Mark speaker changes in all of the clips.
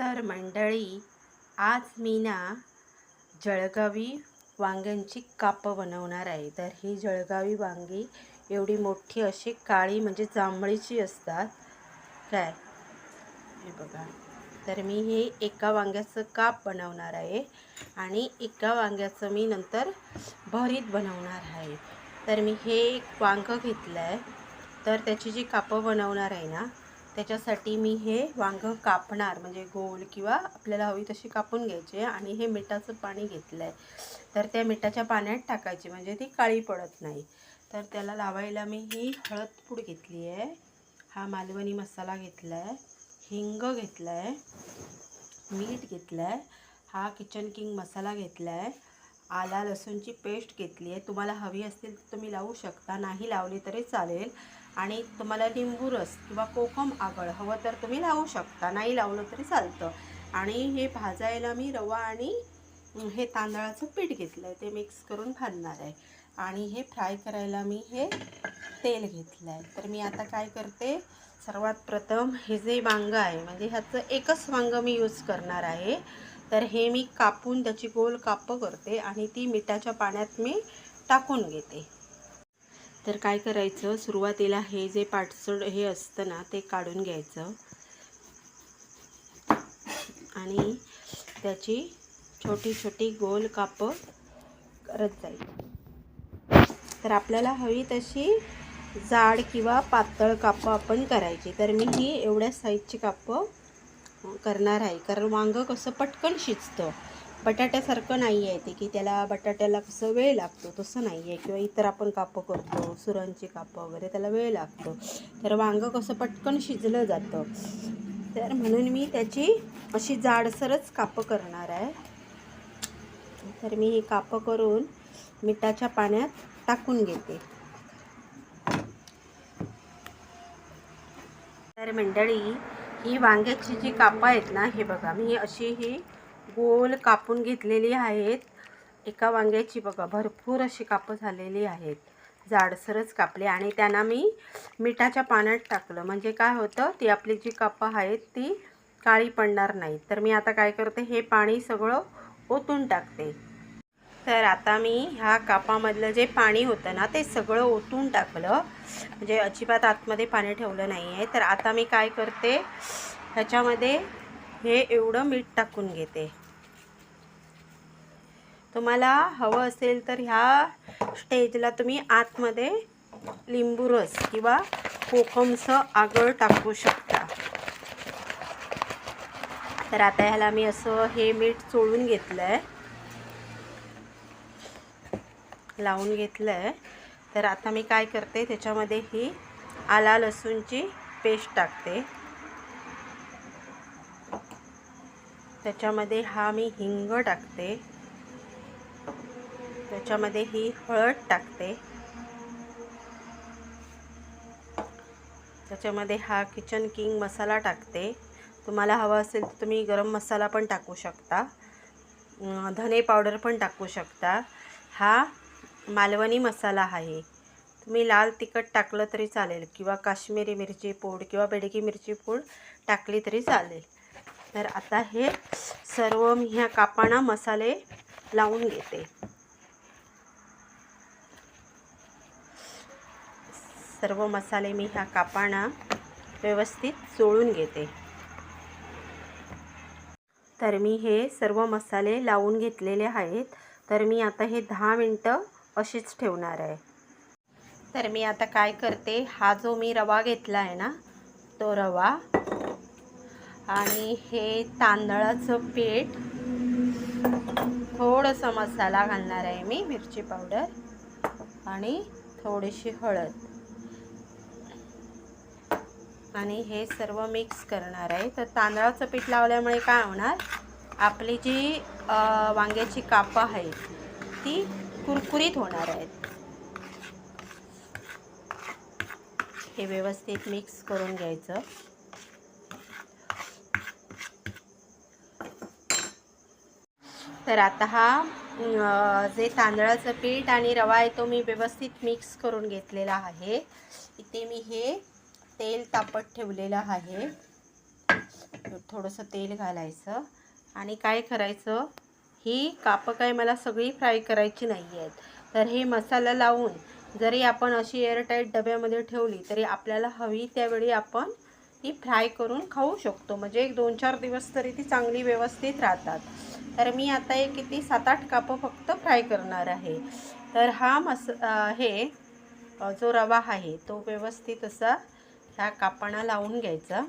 Speaker 1: तर मंडळी आज मी ना जळगावी वांग्यांची कापं बनवणार आहे. तर ही जळगावी वांगी एवढी मोठी अशी काळी म्हणजे जांभळीची असतात. काय? हे बघा. तर मी हे एका वांग्याचं काप बनवणार आहे आणि एका वांग्याचं मी नंतर भरीत बनवणार आहे. तर मी हे एक वांगं घेतलं आहे तर त्याची जी कापं बनवणार आहे ना त्याच्यासाठी मी हे वांगं कापणार म्हणजे गोल किंवा आपल्याला हवी तशी कापून घ्यायची आणि हे मिठाचं पाणी घेतलं आहे तर त्या मिठाच्या पाण्यात टाकायची म्हणजे ती काळी पडत नाही. तर त्याला लावायला मी ही हळद पूड घेतली आहे. हा मालवणी मसाला घेतला आहे हिंग घेतला आहे मीठ घेतलं आहे हा किचन किंग मसाला घेतला आहे आला लसूणची पेस्ट घेतली आहे. तुम्हाला हवी असतील तर तुम्ही लावू शकता. नाही लावली तरी चालेल. आणि तुम्हाला लिंबू रस किंवा कोकम आगळ हवं तर तुम्ही लावू शकता. नाही लावलं तरी चालतं. आणि हे भाजायला मी रवा आणि हे तांदळाचं पीठ घेतलं आहे ते मिक्स करून घालणार आहे. आणि हे फ्राय करायला मी हे तेल घेतलं आहे तर मी आता काय करते सर्वात प्रथम हे जे वांगं आहे म्हणजे ह्याचं एकच वांगं मी यूज करणार आहे. तर हे मी कापून त्याची गोल कापं करते आणि ती मिठाच्या पाण्यात मी टाकून घेते. तर काय करायचं? सुरुवातीला हे जे पाटसड हे असतं ना ते काढून घ्यायचं. आणि त्याची छोटी छोटी गोल कापं करत जाईल तर आपल्याला हवी तशी जाड किंवा पातळ कापं आपण करायची. तर मी ही एवढ्या साईजची कापं करणार आहे. कारण वांगं कसं पटकन शिजतं. बटाट्यासारखं नाही आहे ते की त्याला बटाट्याला कसं वेळ लागतो तसं नाही आहे. किंवा इतर आपण कापं करतो सुरांची कापं वगैरे त्याला वेळ लागतो. तर वांगं कसं पटकन शिजलं जातं. तर म्हणून मी त्याची अशी जाडसरच कापं करणार आहे. तर मी ही कापं करून मिठाच्या पाण्यात टाकून घेते. तर मंडळी ही वांग्याची जी कापं आहेत ना हे बघा मी अशी ही गोल कापून घेतलेली आहेत. एका वांग्याची बघा भरपूर अशी कापं झालेली आहेत. जाडसरच कापली आणि त्यांना मी मिठाच्या पाण्यात टाकलं. म्हणजे काय होतं ती आपली जी कापं आहेत ती काळी पडणार नाही तर मी आता काय करते हे पाणी सगळं ओतून टाकते. तर आता मी ह्या कापामधलं जे पाणी होतं ना ते सगळं ओतून टाकलं. म्हणजे अजिबात आतमध्ये पाणी ठेवलं नाही आहे तर आता मी काय करते ह्याच्यामध्ये हे एवढं मीठ टाकून घेते. तुम्हाला हवं असेल तर ह्या स्टेजला तुम्ही आतमध्ये लिंबू रस किंवा कोकमचं आगळ टाकू शकता. तर आता ह्याला मी असं हे मीठ चोळून घेतलं आहे लावून घेतलं आहे तर आता मी काय करते त्याच्यामध्ये ही आला लसूणची पेस्ट टाकते. त्याच्यामध्ये हा मी हिंग टाकते. त्याच्यामध्ये ही हळद टाकते. त्याच्यामध्ये हा किचन किंग मसाला टाकते. तुम्हाला हवा असेल तर तुम्ही गरम मसाला पण टाकू शकता. धने पावडर पण टाकू शकता. हा मालवणी मसाला आहे. तुम्ही लाल तिखट टाकलं तरी चालेल किंवा काश्मीरी मिरची पूड किंवा बेडकी मिरची पूड टाकली तरी चालेल. तर आता हे सर्व मी ह्या कापाना मसाले लावून घेते. सर्व मसाले मी ह्या कापाना व्यवस्थित चोळून घेते. तर मी हे सर्व मसाले लावून घेतलेले आहेत. तर मी आता हे दहा मिनटं अशीच ठेवणार आहे. तर मी आता काय करते हा जो मी रवा घेतला आहे ना तो रवा आणि हे तांदळाचं पीठ थोडंसं मसाला घालणार आहे मी मिरची पावडर आणि थोडीशी हळद. आणि हे सर्व मिक्स करणार आहे. तर तांदळाचं पीठ लावल्यामुळे काय होणार? आपली जी वांग्याची कापं आहेत ती कुरकुरीत होणार आहेत. हे व्यवस्थित मिक्स करून घ्यायचं. तर आता हा जे तांदळाचं पीठ आणि रवा आहे तो मी व्यवस्थित मिक्स करून घेतलेला आहे. इथे मी हे तेल तापत ठेवलेलं आहे. थोडंसं तेल घालायचं. आणि काय करायचं? ही कापं काय मला सगळी फ्राय करायची नाही आहेत. तर हे मसाला लावून जरी आपण अशी एअरटाईट डब्यामध्ये ठेवली तरी आपल्याला हवी त्यावेळी आपण ती फ्राय करून खाऊ शकतो. म्हणजे एक दोन चार दिवस तरी ती चांगली व्यवस्थित राहतात. तर मी आता एक किती? सात आठ कापं फक्त फ्राय करणार आहे. तर हा मस हे जो रवा आहे तो व्यवस्थित असा ह्या कापणा लावून घ्यायचा.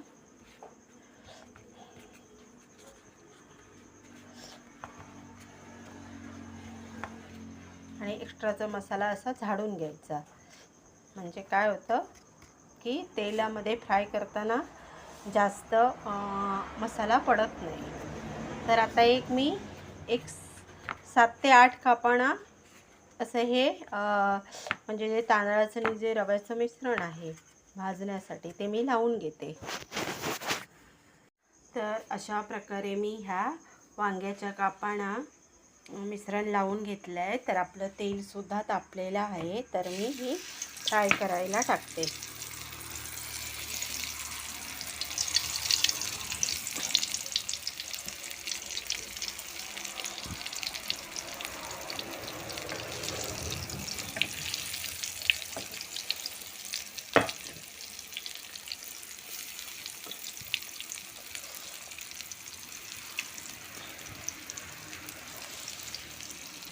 Speaker 1: आणि एक्स्ट्राचा मसाला असा झाडून घ्यायचा. म्हणजे काय होतं की तेलामध्ये फ्राय करताना जास्त मसाला पडत नाही. तर आता एक मी एक सात ते आठ कापाणा असं हे म्हणजे जे तांदळाचं आणि जे रव्याचं मिश्रण आहे भाजण्यासाठी ते मी लावून घेते. तर अशा प्रकारे मी ह्या वांग्याच्या कापांना मिश्रण लावून घेतलं आहे तर आपलं तेलसुद्धा तापलेलं आहे. तर मी ही फ्राय करायला टाकते.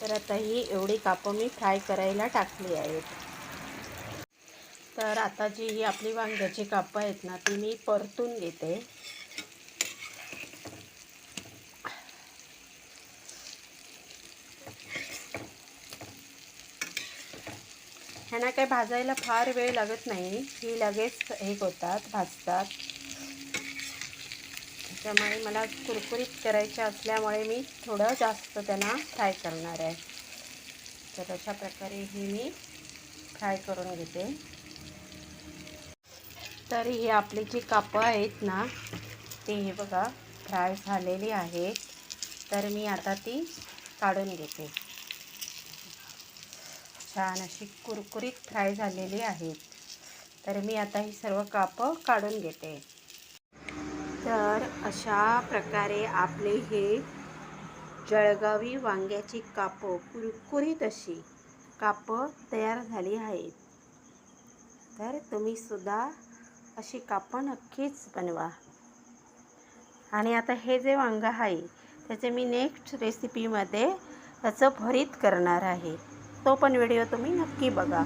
Speaker 1: तर आता ही एवढी कापं मी फ्राय करायला टाकली आहेत. तर आता जी ही आपली वांग्याची कापं आहेत ना ती मी परतून घेते. ह्यांना काही भाजायला फार वेळ लागत नाही. ही लगेच हे होतात भाजतात. त्यामुळे मला कुरकुरीत करायच्या असल्यामुळे मी थोडं जास्त त्यांना फ्राय करणार आहे. तर अशा प्रकारे ही मी फ्राय करून घेते. तर ही आपली जी कापं आहेत ना ते हे बघा फ्राय झालेली आहेत. तर मी आता ती काढून घेते. छान अशी कुरकुरीत फ्राय झालेली आहेत. तर मी आता ही सर्व कापं काढून घेते. तर अशा प्रकारे आपले हे जळगावी वांग्याची कापं कुरकुरीत अशी कापं तयार झाली आहेत. तर तुम्हीसुद्धा अशी कापं नक्कीच बनवा. आणि आता हे जे वांगं आहे त्याचे मी नेक्स्ट रेसिपीमध्ये त्याचं भरीत करणार आहे. तो पण व्हिडिओ तुम्ही नक्की बघा.